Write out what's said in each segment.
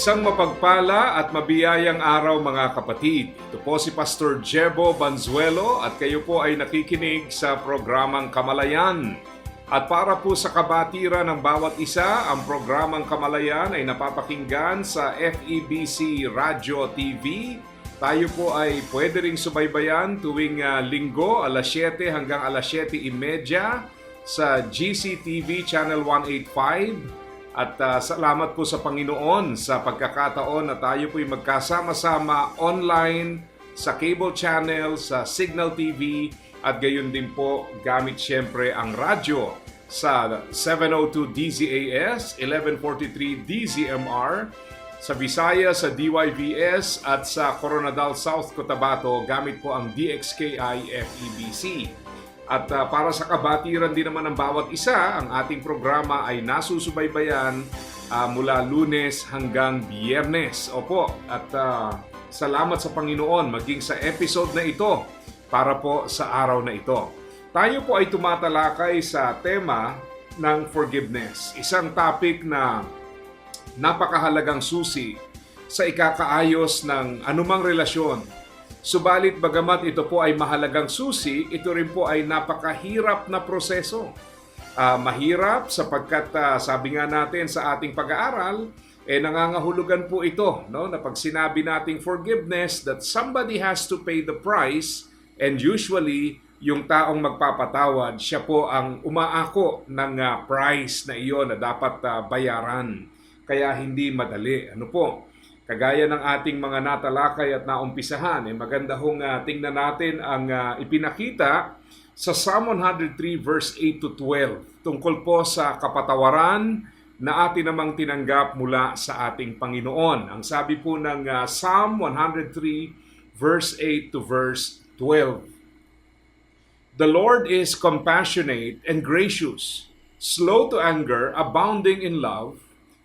Isang mapagpala at mabiyayang araw mga kapatid. Ito po si Pastor Jebo Banzuelo at kayo po ay nakikinig sa programang Kamalayan. At para po sa kabatiran ng bawat isa, ang programang Kamalayan ay napapakinggan sa FEBC Radio TV. Tayo po ay pwede ring subaybayan tuwing ah, linggo alas 7 hanggang alas 7.30 sa GCTV Channel 185 at ah, salamat po sa Panginoon sa pagkakataon na tayo po'y magkasama-sama online sa cable channel, sa Signal TV at gayon din po gamit siyempre ang radyo sa 702 DZAS, 1143 DZMR, sa Visaya sa DYVS at sa Coronadal South Cotabato gamit po ang DXKI FEBC. At uh, para sa kabatiran din naman ng bawat isa, ang ating programa ay nasusubaybayan uh, mula lunes hanggang biyernes. Opo, at uh, salamat sa Panginoon maging sa episode na ito para po sa araw na ito. Tayo po ay tumatalakay sa tema ng forgiveness. Isang topic na napakahalagang susi sa ikakaayos ng anumang relasyon Subalit bagamat ito po ay mahalagang susi, ito rin po ay napakahirap na proseso. Ah, mahirap sapagkat ah, sabi nga natin sa ating pag-aaral, eh nangangahulugan po ito no na pag sinabi nating forgiveness that somebody has to pay the price and usually yung taong magpapatawad siya po ang umaako ng ah, price na iyon na dapat ah, bayaran. Kaya hindi madali. Ano po? Kagaya ng ating mga natalakay at naumpisahan, eh, maganda hong uh, tingnan natin ang uh, ipinakita sa Psalm 103 verse 8 to 12 tungkol po sa kapatawaran na atin namang tinanggap mula sa ating Panginoon. Ang sabi po ng uh, Psalm 103 verse 8 to verse 12. The Lord is compassionate and gracious, slow to anger, abounding in love,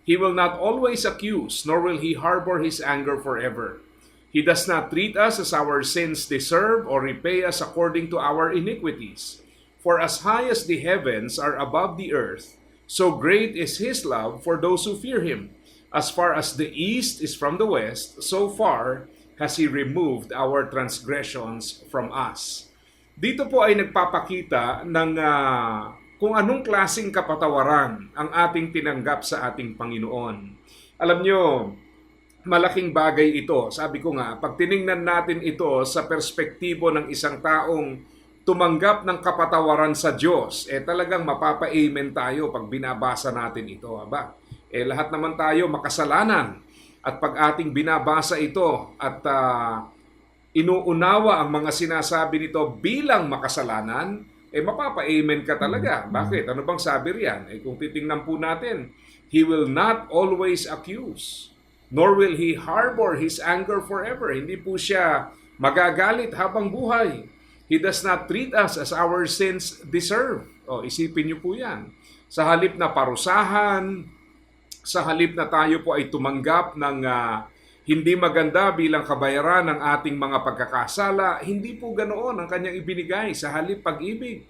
He will not always accuse, nor will he harbor his anger forever. He does not treat us as our sins deserve or repay us according to our iniquities. For as high as the heavens are above the earth, so great is his love for those who fear him. As far as the east is from the west, so far has he removed our transgressions from us. Dito po ay nagpapakita ng uh, kung anong klasing kapatawaran ang ating tinanggap sa ating Panginoon. Alam nyo, malaking bagay ito. Sabi ko nga, pag tiningnan natin ito sa perspektibo ng isang taong tumanggap ng kapatawaran sa Diyos, eh talagang mapapa-amen tayo pag binabasa natin ito. Aba, eh lahat naman tayo makasalanan. At pag ating binabasa ito at uh, inuunawa ang mga sinasabi nito bilang makasalanan, eh mapapa-amen ka talaga. Bakit? Ano bang sabi riyan? Eh kung titingnan po natin, He will not always accuse, nor will He harbor His anger forever. Hindi po siya magagalit habang buhay. He does not treat us as our sins deserve. O, isipin niyo po yan. Sa halip na parusahan, sa halip na tayo po ay tumanggap ng uh, hindi maganda bilang kabayaran ng ating mga pagkakasala, hindi po ganoon ang kanyang ibinigay sa halip pag-ibig.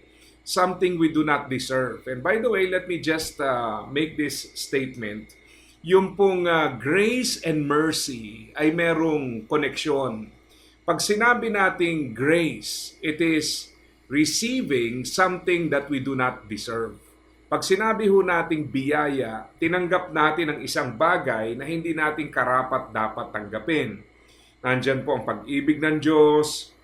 Something we do not deserve. And by the way, let me just uh, make this statement. Yung pong uh, grace and mercy ay merong koneksyon. Pag sinabi nating grace, it is receiving something that we do not deserve. Pag sinabi ho nating biyaya, tinanggap natin ang isang bagay na hindi natin karapat dapat tanggapin. Nandyan po ang pag-ibig ng Diyos,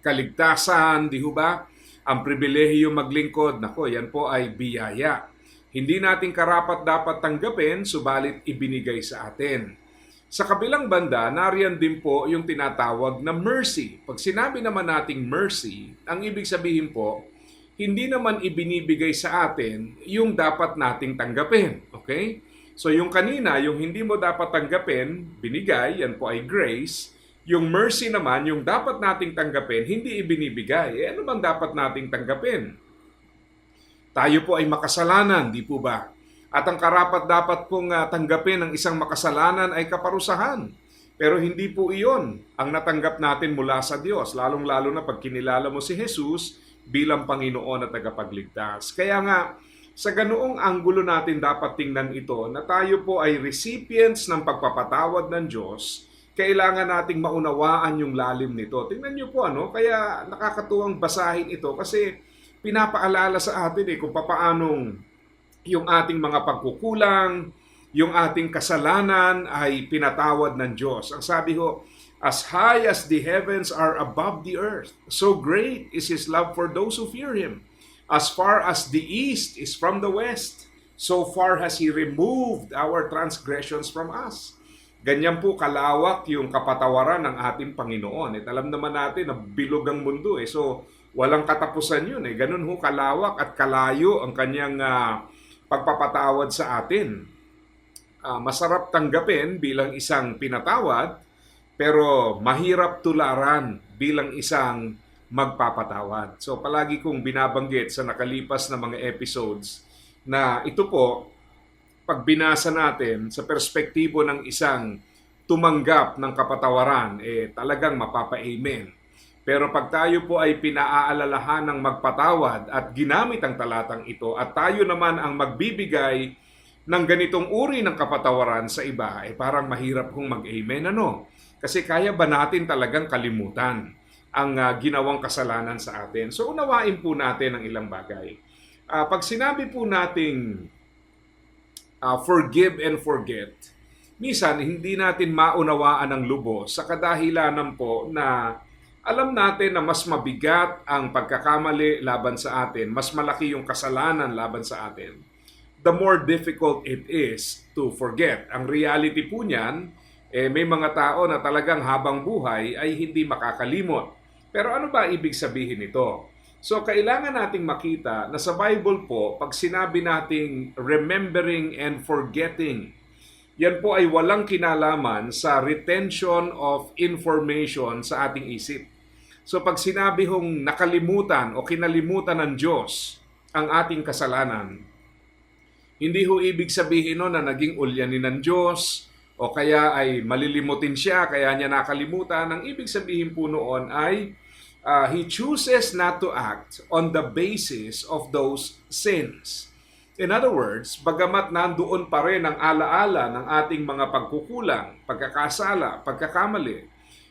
kaligtasan, di ho ba? Ang pribilehiyo maglingkod, nako, yan po ay biyaya. Hindi natin karapat dapat tanggapin, subalit ibinigay sa atin. Sa kabilang banda, nariyan din po yung tinatawag na mercy. Pag sinabi naman nating mercy, ang ibig sabihin po, hindi naman ibinibigay sa atin yung dapat nating tanggapin. Okay? So yung kanina, yung hindi mo dapat tanggapin, binigay, yan po ay grace. Yung mercy naman, yung dapat nating tanggapin, hindi ibinibigay. Eh ano bang dapat nating tanggapin? Tayo po ay makasalanan, di po ba? At ang karapat dapat pong ah, tanggapin ng isang makasalanan ay kaparusahan. Pero hindi po iyon ang natanggap natin mula sa Diyos, lalong-lalo na pag kinilala mo si Jesus bilang Panginoon at tagapagligtas. Kaya nga, sa ganoong anggulo natin dapat tingnan ito na tayo po ay recipients ng pagpapatawad ng Diyos, kailangan nating maunawaan yung lalim nito. Tingnan niyo po ano, kaya nakakatuwang basahin ito kasi pinapaalala sa atin eh kung papaanong yung ating mga pagkukulang, yung ating kasalanan ay pinatawad ng Diyos. Ang sabi ho, as high as the heavens are above the earth, so great is His love for those who fear Him. As far as the east is from the west, so far has He removed our transgressions from us. Ganyan po kalawak yung kapatawaran ng ating Panginoon. At alam naman natin na bilog ang mundo eh. So, walang katapusan yun eh. Ganun ho kalawak at kalayo ang kanyang ah, pagpapatawad sa atin. Ah, masarap tanggapin bilang isang pinatawad, pero mahirap tularan bilang isang magpapatawad. So palagi kong binabanggit sa nakalipas na mga episodes na ito po, pag binasa natin sa perspektibo ng isang tumanggap ng kapatawaran, eh talagang mapapa-amen. Pero pag tayo po ay pinaaalalahan ng magpatawad at ginamit ang talatang ito at tayo naman ang magbibigay ng ganitong uri ng kapatawaran sa iba, eh parang mahirap kong mag-amen ano. Kasi kaya ba natin talagang kalimutan ang ah, ginawang kasalanan sa atin? So unawain po natin ang ilang bagay. Ah, pag sinabi po nating ah, forgive and forget, minsan hindi natin maunawaan ng lubos sa kadahilanan po na alam natin na mas mabigat ang pagkakamali laban sa atin, mas malaki yung kasalanan laban sa atin, the more difficult it is to forget. Ang reality po niyan, eh, may mga tao na talagang habang buhay ay hindi makakalimot. Pero ano ba ibig sabihin nito? So kailangan nating makita na sa Bible po, pag sinabi nating remembering and forgetting, yan po ay walang kinalaman sa retention of information sa ating isip. So pag sinabi hong nakalimutan o kinalimutan ng Diyos ang ating kasalanan, hindi ho ibig sabihin no na naging ulyanin ng Diyos o kaya ay malilimutin siya kaya niya nakalimutan. Ang ibig sabihin po noon ay uh, He chooses not to act on the basis of those sins. In other words, bagamat nandoon pa rin ang alaala ng ating mga pagkukulang, pagkakasala, pagkakamali,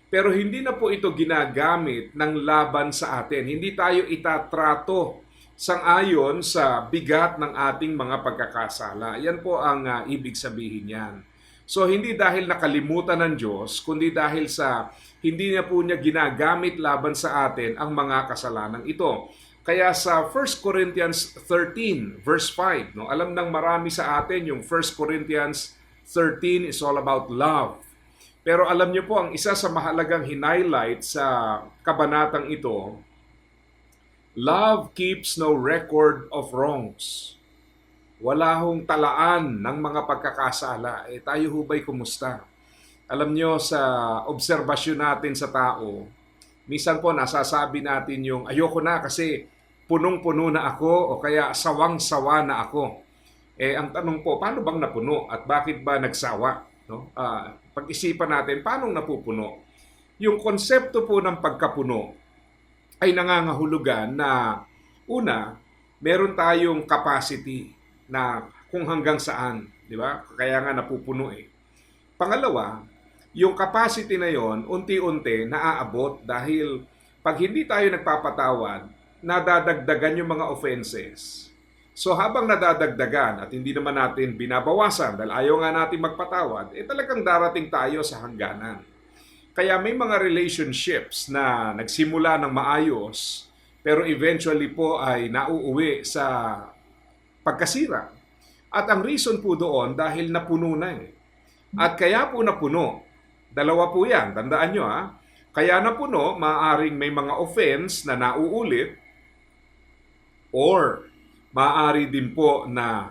pero hindi na po ito ginagamit ng laban sa atin. Hindi tayo itatrato sangayon sa bigat ng ating mga pagkakasala. Yan po ang uh, ibig sabihin yan. So hindi dahil nakalimutan ng Diyos, kundi dahil sa hindi niya po niya ginagamit laban sa atin ang mga kasalanan ito. Kaya sa 1 Corinthians 13 verse 5, no, alam ng marami sa atin yung 1 Corinthians 13 is all about love. Pero alam niyo po ang isa sa mahalagang hinighlight sa kabanatang ito, love keeps no record of wrongs. Wala hong talaan ng mga pagkakasala. Eh tayo hubay kumusta? Alam niyo sa obserbasyon natin sa tao, minsan po nasasabi natin yung ayoko na kasi punong-puno na ako o kaya sawang-sawa na ako. Eh ang tanong po, paano bang napuno at bakit ba nagsawa? No? Ah, pag-isipan natin, paano napupuno? Yung konsepto po ng pagkapuno ay nangangahulugan na una, meron tayong capacity na kung hanggang saan, di ba? Kaya nga napupuno eh. Pangalawa, yung capacity na yon unti-unti naaabot dahil pag hindi tayo nagpapatawad, nadadagdagan yung mga offenses. So habang nadadagdagan at hindi naman natin binabawasan dahil ayaw nga natin magpatawad, eh talagang darating tayo sa hangganan. Kaya may mga relationships na nagsimula ng maayos pero eventually po ay nauuwi sa pagkasira. At ang reason po doon dahil napuno na eh. At kaya po napuno, dalawa po yan, tandaan nyo ha, kaya napuno, maaring may mga offense na nauulit or maaari din po na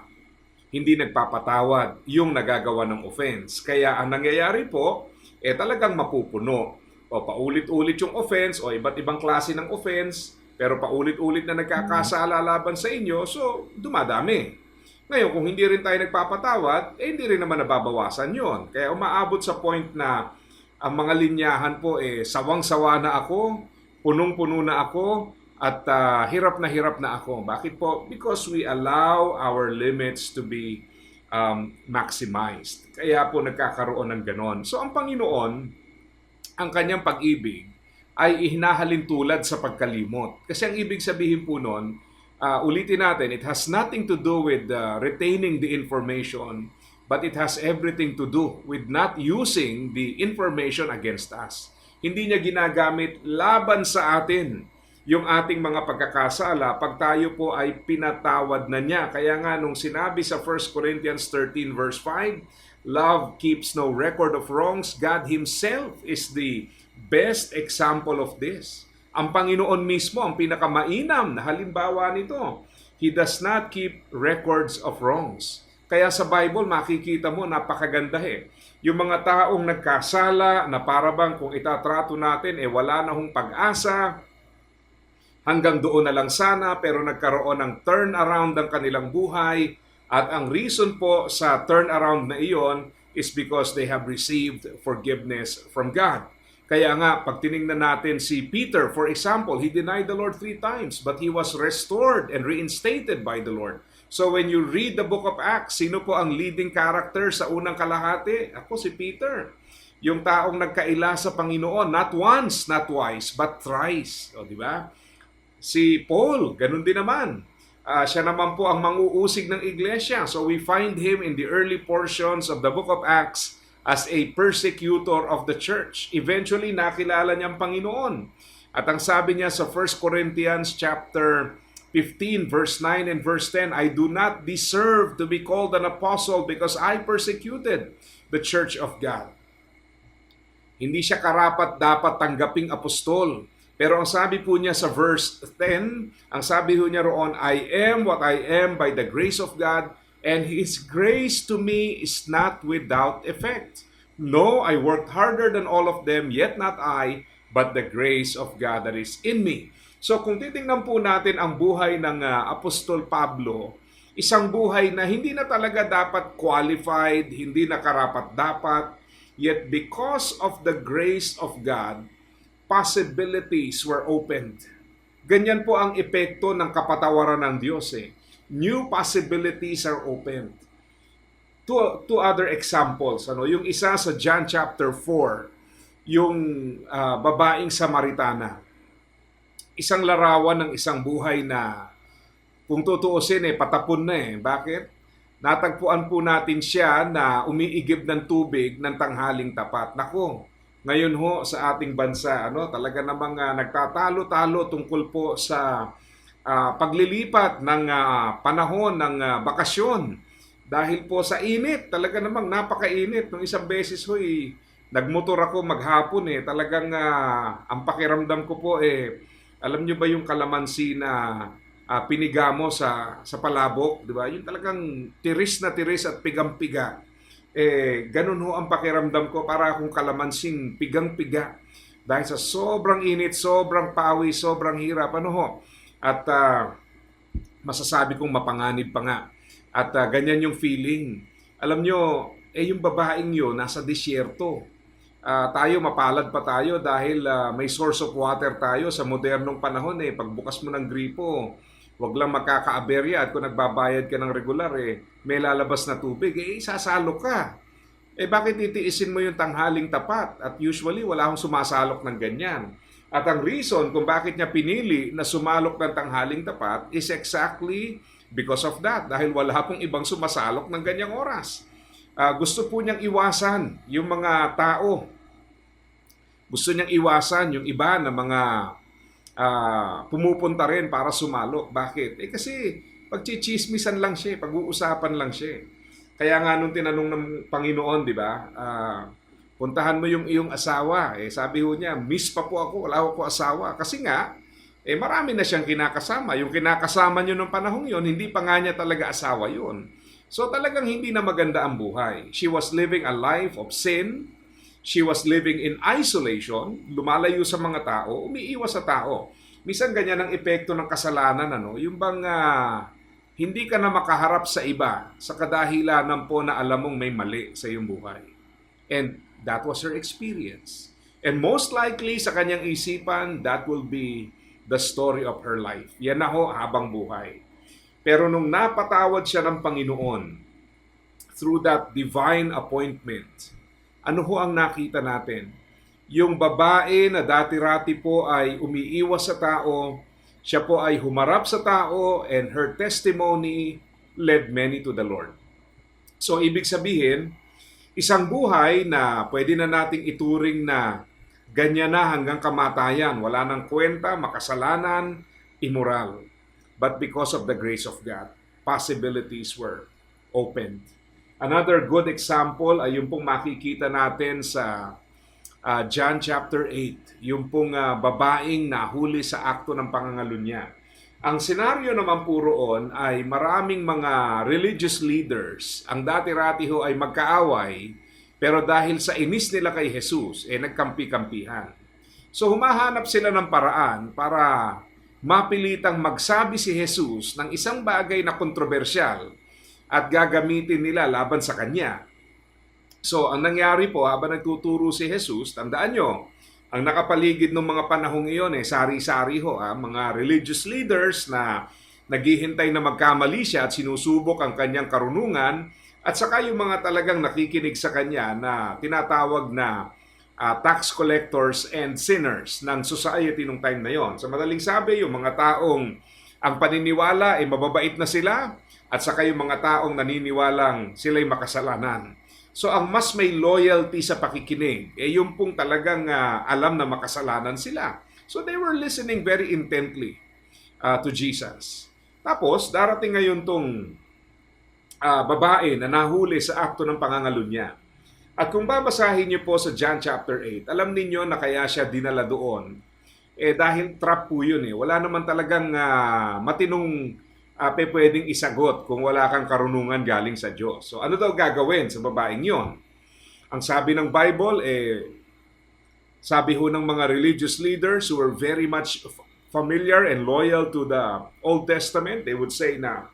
hindi nagpapatawad yung nagagawa ng offense. Kaya ang nangyayari po, eh talagang mapupuno. O paulit-ulit yung offense o iba't ibang klase ng offense, pero paulit-ulit na nagkakasala laban sa inyo, so dumadami. Ngayon, kung hindi rin tayo nagpapatawad, eh hindi rin naman nababawasan yon. Kaya umaabot sa point na ang mga linyahan po eh sawang-sawa na ako, punong-puno na ako, at ah, hirap na hirap na ako. Bakit po? Because we allow our limits to be um, maximized. Kaya po nagkakaroon ng ganon. So ang Panginoon, ang kanyang pag-ibig ay ihinahalin tulad sa pagkalimot. Kasi ang ibig sabihin po nun, ah, ulitin natin, it has nothing to do with ah, retaining the information, but it has everything to do with not using the information against us. Hindi niya ginagamit laban sa atin yung ating mga pagkakasala pag tayo po ay pinatawad na niya. Kaya nga nung sinabi sa 1 Corinthians 13 verse 5, Love keeps no record of wrongs. God Himself is the best example of this. Ang Panginoon mismo ang pinakamainam na halimbawa nito. He does not keep records of wrongs. Kaya sa Bible makikita mo napakaganda eh. Yung mga taong nagkasala na parabang kung itatrato natin eh wala na hong pag-asa, hanggang doon na lang sana pero nagkaroon ng turnaround ng kanilang buhay at ang reason po sa turnaround na iyon is because they have received forgiveness from God. Kaya nga, pag tiningnan natin si Peter, for example, he denied the Lord three times, but he was restored and reinstated by the Lord. So when you read the book of Acts, sino po ang leading character sa unang kalahati? Ako si Peter. Yung taong nagkaila sa Panginoon, not once, not twice, but thrice. O, di ba? Si Paul, ganun din naman. Ah, siya naman po ang manguusig ng iglesia. So we find him in the early portions of the book of Acts as a persecutor of the church. Eventually, nakilala niya ang Panginoon. At ang sabi niya sa 1 Corinthians chapter 15 verse 9 and verse 10, I do not deserve to be called an apostle because I persecuted the church of God. Hindi siya karapat dapat tanggaping apostol. Pero ang sabi po niya sa verse 10, ang sabi po niya roon, I am what I am by the grace of God, and His grace to me is not without effect. No, I worked harder than all of them, yet not I, but the grace of God that is in me. So kung titingnan po natin ang buhay ng ah, Apostol Pablo, isang buhay na hindi na talaga dapat qualified, hindi na karapat dapat, yet because of the grace of God, possibilities were opened. Ganyan po ang epekto ng kapatawaran ng Diyos eh. New possibilities are opened. Two, two other examples. Ano, yung isa sa John chapter 4, yung ah, babaeng Samaritana. Isang larawan ng isang buhay na kung tutuusin eh, patapon na eh. Bakit? Natagpuan po natin siya na umiigib ng tubig ng tanghaling tapat. Nako, ngayon ho sa ating bansa, ano, talaga namang ah, nagtatalo-talo tungkol po sa ah, paglilipat ng ah, panahon ng ah, bakasyon. Dahil po sa init, talaga namang napakainit. Nung isang beses ho, eh, nagmotor ako maghapon eh. Talagang ah, ang pakiramdam ko po eh, alam nyo ba yung kalamansi na ah, piniga mo sa, sa palabok, di ba? Yung talagang tiris na tiris at pigang-piga eh, ganun ho ang pakiramdam ko para akong kalamansing pigang-piga. Dahil sa sobrang init, sobrang pawi, sobrang hirap, ano ho. At ah, masasabi kong mapanganib pa nga. At ah, ganyan yung feeling. Alam nyo, eh yung babaeng yun, nasa disyerto. Ah, tayo, mapalad pa tayo dahil ah, may source of water tayo sa modernong panahon eh. Pagbukas mo ng gripo, wag lang magkakaaberya at kung nagbabayad ka ng regular eh, may lalabas na tubig, eh sasalo ka. Eh bakit titiisin mo yung tanghaling tapat? At usually wala akong sumasalok ng ganyan. At ang reason kung bakit niya pinili na sumalok ng tanghaling tapat is exactly because of that. Dahil wala pong ibang sumasalok ng ganyang oras. Ah, gusto po niyang iwasan yung mga tao. Gusto niyang iwasan yung iba na mga ah, pumupunta rin para sumalo. Bakit? Eh kasi pagchichismisan lang siya, pag-uusapan lang siya. Kaya nga nung tinanong ng Panginoon, di ba, ah, puntahan mo yung iyong asawa. Eh, sabi ho niya, miss pa po ako, wala ako asawa. Kasi nga, eh marami na siyang kinakasama. Yung kinakasama niyo nung panahong yon, hindi pa nga niya talaga asawa yon. So talagang hindi na maganda ang buhay. She was living a life of sin. She was living in isolation, lumalayo sa mga tao, umiiwas sa tao. Minsan ganyan ang epekto ng kasalanan, ano? Yung bang ah, hindi ka na makaharap sa iba sa kadahilanan po na alam mong may mali sa iyong buhay. And that was her experience. And most likely sa kanyang isipan, that will be the story of her life. Yan na ho habang buhay. Pero nung napatawad siya ng Panginoon through that divine appointment, ano ho ang nakita natin? Yung babae na dati-rati po ay umiiwas sa tao, siya po ay humarap sa tao and her testimony led many to the Lord. So ibig sabihin, isang buhay na pwede na nating ituring na ganyan na hanggang kamatayan, wala nang kwenta, makasalanan, immoral. But because of the grace of God, possibilities were opened. Another good example ay yung pong makikita natin sa ah, John chapter 8, yung pong ah, babaeng nahuli sa akto ng pangangalunya. Ang senaryo naman po roon ay maraming mga religious leaders. Ang dati-rati ho ay magkaaway, pero dahil sa inis nila kay Jesus, eh nagkampi-kampihan. So humahanap sila ng paraan para mapilitang magsabi si Jesus ng isang bagay na kontrobersyal at gagamitin nila laban sa kanya. So, ang nangyari po, habang nagtuturo si Jesus, tandaan nyo, ang nakapaligid ng mga panahong iyon, eh, sari-sari ho, ah, mga religious leaders na naghihintay na magkamali siya at sinusubok ang kanyang karunungan, at saka yung mga talagang nakikinig sa kanya na tinatawag na ah, tax collectors and sinners ng society nung time na yon. Sa madaling sabi, yung mga taong ang paniniwala ay mababait na sila at saka yung mga taong naniniwalang sila'y makasalanan. So ang mas may loyalty sa pakikinig, eh yung pong talagang ah, alam na makasalanan sila. So they were listening very intently ah, to Jesus. Tapos darating ngayon tong ah, babae na nahuli sa akto ng pangangalunya. At kung babasahin niyo po sa John chapter 8, alam ninyo na kaya siya dinala doon. Eh dahil trap po yun eh. Wala naman talagang ah, matinong uh, pwedeng isagot kung wala kang karunungan galing sa Diyos. So ano daw gagawin sa babaeng yon? Ang sabi ng Bible, eh, sabi ho ng mga religious leaders who were very much familiar and loyal to the Old Testament, they would say na,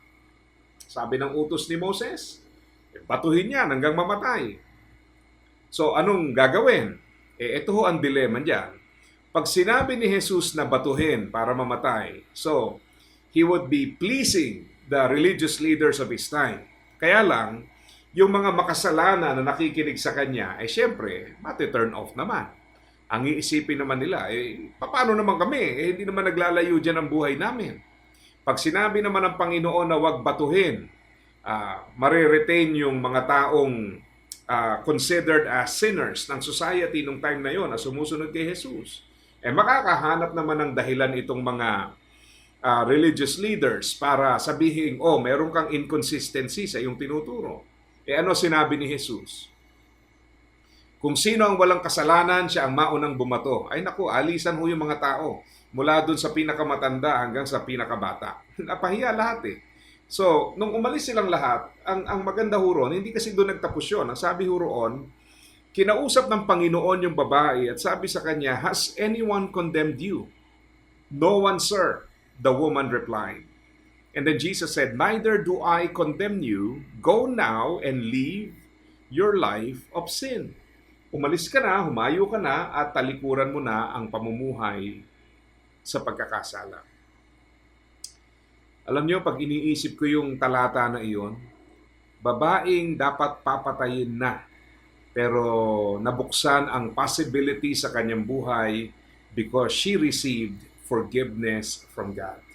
sabi ng utos ni Moses, eh, batuhin yan hanggang mamatay. So anong gagawin? Eh, ito ho ang dilema dyan. Pag sinabi ni Jesus na batuhin para mamatay, so, he would be pleasing the religious leaders of his time. Kaya lang, yung mga makasalanan na nakikinig sa kanya, eh syempre, mati-turn off naman. Ang iisipin naman nila, eh, paano naman kami? Eh, hindi naman naglalayo dyan ang buhay namin. Pag sinabi naman ng Panginoon na wag batuhin, uh, mariretain yung mga taong ah, considered as sinners ng society nung time na yon na sumusunod kay Jesus. Eh makakahanap naman ng dahilan itong mga uh, religious leaders para sabihin, oh, meron kang inconsistency sa iyong tinuturo. Eh ano sinabi ni Jesus? Kung sino ang walang kasalanan, siya ang maunang bumato. Ay naku, alisan ho yung mga tao. Mula dun sa pinakamatanda hanggang sa pinakabata. Napahiya lahat eh. So, nung umalis silang lahat, ang, ang maganda ho ron, hindi kasi doon nagtapos yun. Ang sabi ho roon, kinausap ng Panginoon yung babae at sabi sa kanya, Has anyone condemned you? No one, sir The woman replied. And then Jesus said, Neither do I condemn you. Go now and leave your life of sin. Umalis ka na, humayo ka na, at talikuran mo na ang pamumuhay sa pagkakasala. Alam niyo, pag iniisip ko yung talata na iyon, babaeng dapat papatayin na, pero nabuksan ang possibility sa kanyang buhay because she received forgiveness from God.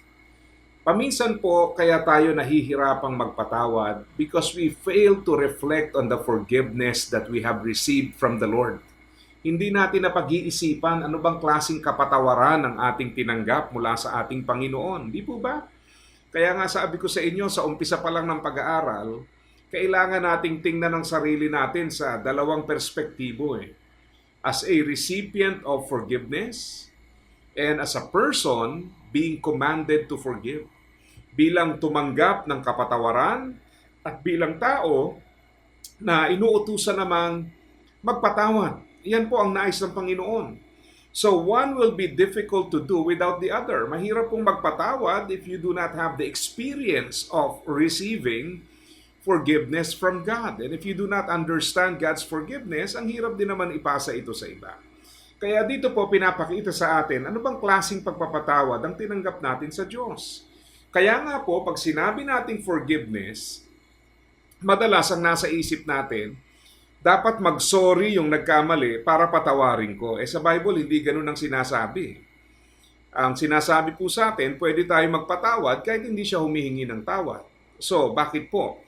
Paminsan po kaya tayo nahihirapang magpatawad because we fail to reflect on the forgiveness that we have received from the Lord. Hindi natin napag-iisipan ano bang klasing kapatawaran ang ating tinanggap mula sa ating Panginoon. Di po ba? Kaya nga sabi ko sa inyo sa umpisa pa lang ng pag-aaral, kailangan nating tingnan ang sarili natin sa dalawang perspektibo eh. As a recipient of forgiveness and as a person being commanded to forgive. Bilang tumanggap ng kapatawaran at bilang tao na inuutusan namang magpatawad. Yan po ang nais ng Panginoon. So one will be difficult to do without the other. Mahirap pong magpatawad if you do not have the experience of receiving forgiveness from God. And if you do not understand God's forgiveness, ang hirap din naman ipasa ito sa iba. Kaya dito po pinapakita sa atin ano bang klasing pagpapatawad ang tinanggap natin sa Diyos. Kaya nga po, pag sinabi nating forgiveness, madalas ang nasa isip natin, dapat mag-sorry yung nagkamali para patawarin ko. Eh sa Bible, hindi ganun ang sinasabi. Ang sinasabi po sa atin, pwede tayo magpatawad kahit hindi siya humihingi ng tawad. So, bakit po?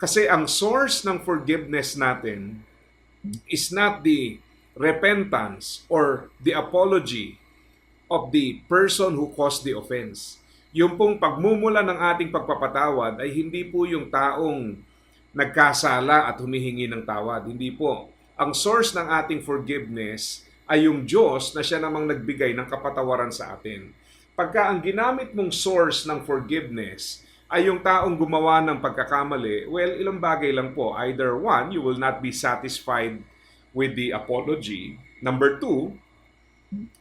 Kasi ang source ng forgiveness natin is not the repentance or the apology of the person who caused the offense. Yung pong pagmumula ng ating pagpapatawad ay hindi po yung taong nagkasala at humihingi ng tawad. Hindi po. Ang source ng ating forgiveness ay yung Diyos na siya namang nagbigay ng kapatawaran sa atin. Pagka ang ginamit mong source ng forgiveness ay yung taong gumawa ng pagkakamali, well, ilang bagay lang po. Either one, you will not be satisfied with the apology. Number two,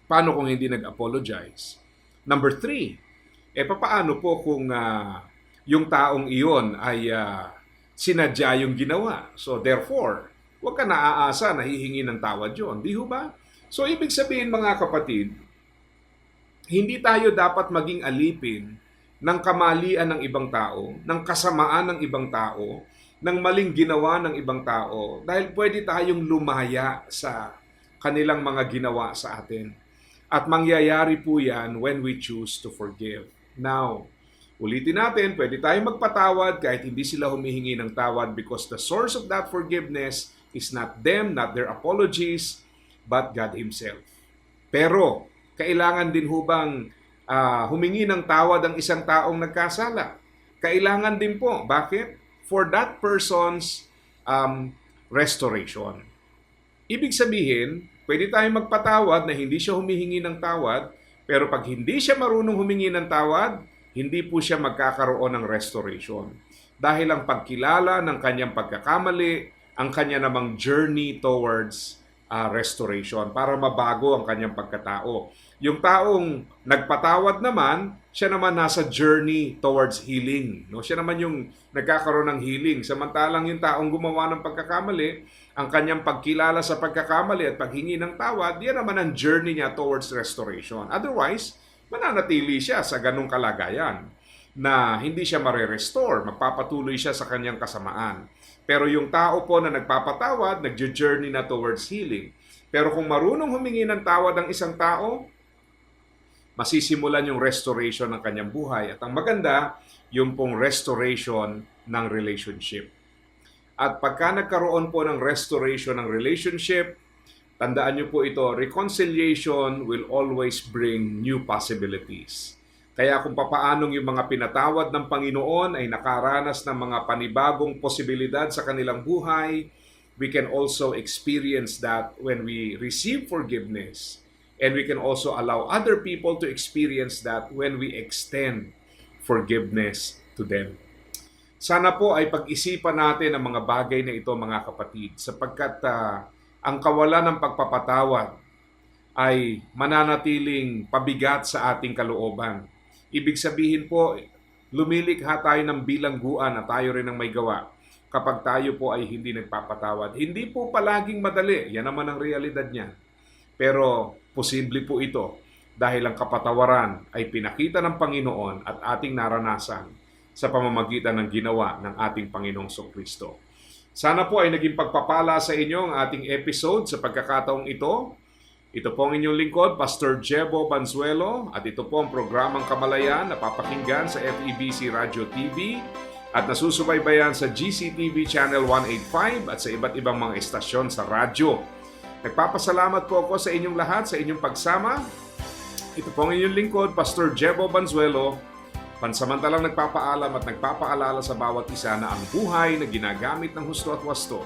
paano kung hindi nag-apologize? Number three, eh papaano po kung ah, yung taong iyon ay ah, sinadya yung ginawa? So therefore, huwag ka naaasa na hihingi ng tawad yun. Di ho ba? So ibig sabihin mga kapatid, hindi tayo dapat maging alipin ng kamalian ng ibang tao, ng kasamaan ng ibang tao, ng maling ginawa ng ibang tao dahil pwede tayong lumaya sa kanilang mga ginawa sa atin. At mangyayari po yan when we choose to forgive. Now, ulitin natin, pwede tayong magpatawad kahit hindi sila humihingi ng tawad because the source of that forgiveness is not them, not their apologies, but God Himself. Pero, kailangan din hubang ah, humingi ng tawad ang isang taong nagkasala. Kailangan din po. Bakit? For that person's um, restoration. Ibig sabihin, pwede tayong magpatawad na hindi siya humihingi ng tawad, pero pag hindi siya marunong humingi ng tawad, hindi po siya magkakaroon ng restoration. Dahil ang pagkilala ng kanyang pagkakamali, ang kanya namang journey towards uh, restoration para mabago ang kanyang pagkatao. Yung taong nagpatawad naman, siya naman nasa journey towards healing. No? Siya naman yung nagkakaroon ng healing. Samantalang yung taong gumawa ng pagkakamali, ang kanyang pagkilala sa pagkakamali at paghingi ng tawad, yan naman ang journey niya towards restoration. Otherwise, mananatili siya sa ganong kalagayan na hindi siya mare-restore, magpapatuloy siya sa kanyang kasamaan. Pero yung tao po na nagpapatawad, nagjo-journey na towards healing. Pero kung marunong humingi ng tawad ang isang tao, masisimulan yung restoration ng kanyang buhay. At ang maganda, yung pong restoration ng relationship. At pagka nagkaroon po ng restoration ng relationship, tandaan niyo po ito, reconciliation will always bring new possibilities. Kaya kung papaanong yung mga pinatawad ng Panginoon ay nakaranas ng mga panibagong posibilidad sa kanilang buhay, we can also experience that when we receive forgiveness. And we can also allow other people to experience that when we extend forgiveness to them. Sana po ay pag-isipan natin ang mga bagay na ito mga kapatid sapagkat ah, ang kawalan ng pagpapatawad ay mananatiling pabigat sa ating kalooban. Ibig sabihin po, lumilikha tayo ng bilangguan na tayo rin ang may gawa kapag tayo po ay hindi nagpapatawad. Hindi po palaging madali, yan naman ang realidad niya. Pero posible po ito dahil ang kapatawaran ay pinakita ng Panginoon at ating naranasan sa pamamagitan ng ginawa ng ating Panginoong Kristo. Sana po ay naging pagpapala sa inyo ang ating episode sa pagkakataong ito. Ito po ang inyong lingkod, Pastor Jebo Banzuelo, at ito po ang programang Kamalayan na papakinggan sa FEBC Radio TV at nasusubaybayan sa GCTV Channel 185 at sa iba't ibang mga estasyon sa radyo. Nagpapasalamat po ako sa inyong lahat sa inyong pagsama. Ito po ang inyong lingkod, Pastor Jebo Banzuelo, pansamantalang nagpapaalam at nagpapaalala sa bawat isa na ang buhay na ginagamit ng husto at wasto